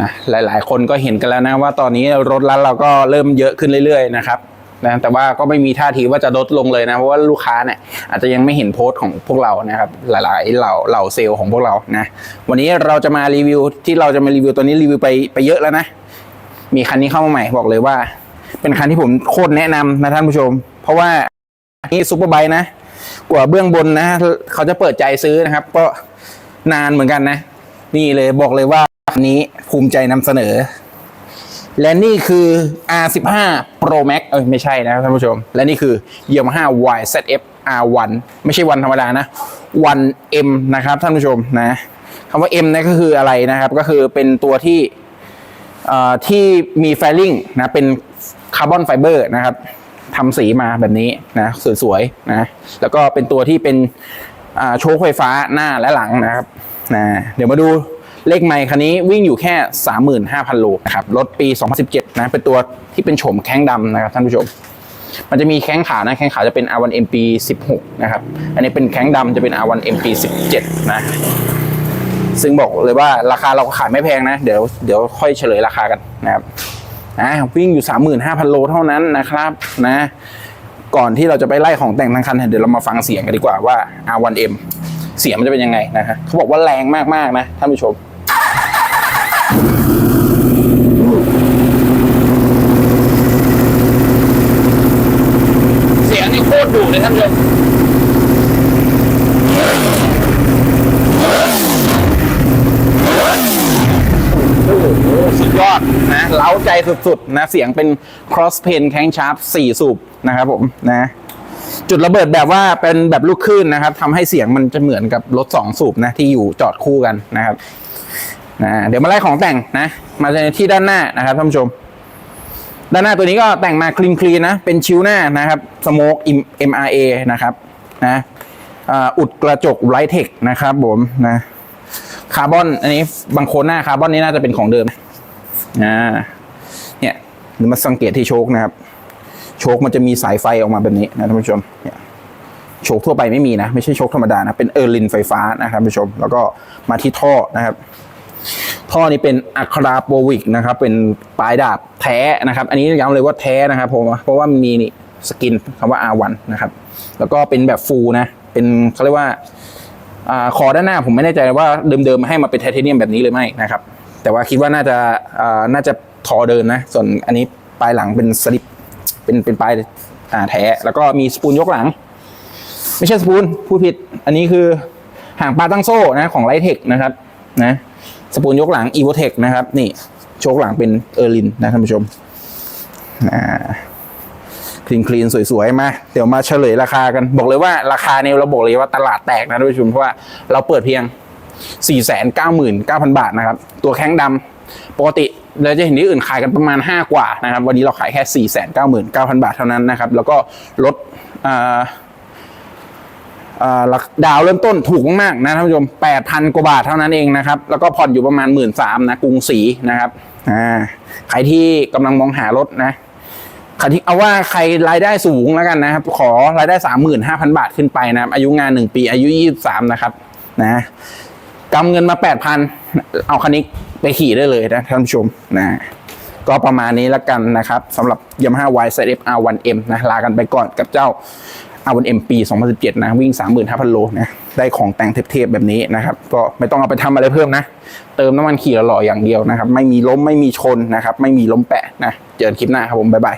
อะหลาย ๆ คนก็เห็นกันแล้วนะว่าตอนนี้รถร้านเราก็เริ่มเยอะขึ้นเรื่อย ๆ นะครับนะแต่ว่าก็ไม่มีท่าทีว่าจะลดลงเลยนะ เพราะว่าลูกค้าเนี่ยอาจจะยังไม่เห็นโพสต์ของพวกเรานะครับ หลายๆเหล่าเหล่าเซลล์ของพวกเรานะวันนี้เราจะมารีวิวที่เราจะมารีวิวตัวนี้รีวิวไปไปเยอะแล้วนะ มีคันนี้เข้ามาใหม่บอกเลยว่า เป็นคันที่ผมโคตรแนะนำนะท่านผู้ชม เพราะว่านี่ซูเปอร์ไบค์นะ กว่าเบื้องบนนะ เขาจะเปิดใจซื้อนะครับ ก็นานเหมือนกันนะ นี่เลยบอกเลยว่า นี้ภูมิใจนำเสนอ และนี่คือ R15 Pro Max เอ้ยไม่ใช่นะครับท่านผู้ชม และนี่คือ Yamaha YZF R1 ไม่ใช่วันธรรมดานะ 1M นะครับท่านผู้ชมนะคำว่า M นะก็คืออะไรนะครับ ก็คือเป็นตัวที่ที่มีไฟลิ่งนะเป็นคาร์บอนไฟเบอร์นะครับทำสีมาแบบนี้นะสวยๆนะแล้วก็เป็นตัวที่เป็นโชคไฟฟ้าหน้าและหลังนะครับนะเดี๋ยวมาดู เลขไมค์คันนี้วิ่งอยู่แค่ 35,000 โลนะครับ รถปี 2017 นะ เป็นตัวที่เป็นโฉมแข้งดำนะครับท่านผู้ชม มันจะมีแข้งขานะ แข้งขาจะเป็น R1 MP 16 นะครับ อันนี้เป็นแข้งดำจะเป็น R1 MP 17 นะ ซึ่งบอกเลยว่าราคาเราก็ขายไม่แพงนะ เดี๋ยวเดี๋ยวค่อยเฉลยราคากันนะครับนะวิ่งอยู่ 35,000 โลเท่านั้นนะครับนะก่อนที่เราจะไปไล่ของแต่งทั้งคันเดี๋ยวเรามาฟังเสียงกันดีกว่าว่า R1M เสียงมันจะเป็นยังไงนะฮะเขาบอกว่าแรงมากๆนะท่านผู้ชม เสียงนี่โคตรดุเลยท่านผู้ชมสุดยอดนะเล้าใจสุดๆนะ เสียงเป็น cross pen แข้งชาร์ปสี่สูบนะครับผมนะจุดระเบิดแบบว่าเป็นแบบลูกคลื่นนะครับทำให้เสียงมันจะเหมือนกับรถสองสูบนะที่อยู่จอดคู่กันนะครับ นะเดี๋ยวมาไล่ของแต่งนะ มาที่ด้านหน้านะครับท่านผู้ชม ด้านหน้าตัวนี้ก็แต่งมาคลีนคลีนนะ เป็นชิวหน้านะครับสโมก MRA นะครับนะอุดกระจกไลท์เทคนะครับผมนะคาร์บอนอันนี้บางโคนหน้าคาร์บอนนี่น่าจะเป็นของเดิมนะเนี่ยหรือมาสังเกตที่โชคนะครับ โชคมันจะมีสายไฟออกมาแบบนี้นะท่านผู้ชมเนี่ยโชคทั่วไปไม่มีนะ ไม่ใช่โชคธรรมดานะ เป็นเออร์ลินไฟฟ้านะครับท่านผู้ชม แล้วก็มาที่ท่อนะครับ ท่อนี้เป็นอะคราโปวิกนะครับ เป็นปลายดาบแท้นะครับ อันนี้ย้ำเลยว่าแท้นะครับผมเพราะว่ามีนี่สกินคำว่า R1 นะครับ แล้วก็เป็นแบบฟูลนะ เป็นเขาเรียกว่าอ่าคอด้านหน้าผมไม่แน่ใจว่าเดิมๆให้มาเป็นไทเทเนียมแบบนี้หรือไม่นะครับ แต่ว่าคิดว่าน่าจะอ่าน่าจะทอเดินนะ ส่วนอันนี้ปลายหลังเป็นสลิปเป็นเป็นปลายอ่าแท้แล้วก็มีสปูนยกหลัง ไม่ใช่สปูนพูดผิด อันนี้คือหางปลาตั้งโซ่นะของไลท์เทคนะครับ นะสปูนยกหลัง e v o t e c นะครับ นี่โชคหลังเป็นเออร์ลินนะท่านผู้ชมอ่าคลีนคลีนสวยๆมา เดี๋ยวมาเฉลยราคากัน บอกเลยว่าราคาเนี่ยเราบอกเลยว่าตลาดแตกนะท่านผู้ชมเพราะว่าเราเปิดเพียง 499,000 บาทนะครับ ตัวแข้งดำปกติเราจะเห็นที่อื่นขายกันประมาณ 5 กว่านะครับ วันนี้เราขายแค่ 499,000 บาทเท่านั้นนะครับ แล้วก็ลดอ่าอ่าราคา ดาวเริ่มต้นถูกมากๆนะท่านผู้ชม8,000 กว่าบาทเท่านั้นเองนะครับ แล้วก็ผ่อนอยู่ประมาณ 1 3ื่นนะกรุงศรีนะครับใครที่กำลังมองหารถนะใครที่เอาว่าใครรายได้สูงแล้วกันนะครับ ขอรายได้สามหมื่นห้าพันบาทขึ้นไปนะครับ อายุงานหนึ่งปีอายุยี่สามนะครับนะกำเงินมาแปดพันเอาคันนี้ไปขี่ได้เลยนะท่านผู้ชมนะก็ประมาณนี้แล้วกันนะครับสำหรับ Yamaha YZF R1M นะลากันไปก่อนกับเจ้า R1M ปี 2017 นะ วิ่ง 35,000 โลนะ ได้ของแต่งเทพๆแบบนี้นะครับ ก็ไม่ต้องเอาไปทำอะไรเพิ่มนะ เติมน้ำมันขี่หล่อๆอย่างเดียวนะครับ ไม่มีล้ม ไม่มีชนนะครับ ไม่มีล้มแปะนะ เจอกันคลิปหน้าครับผม บ๊ายบาย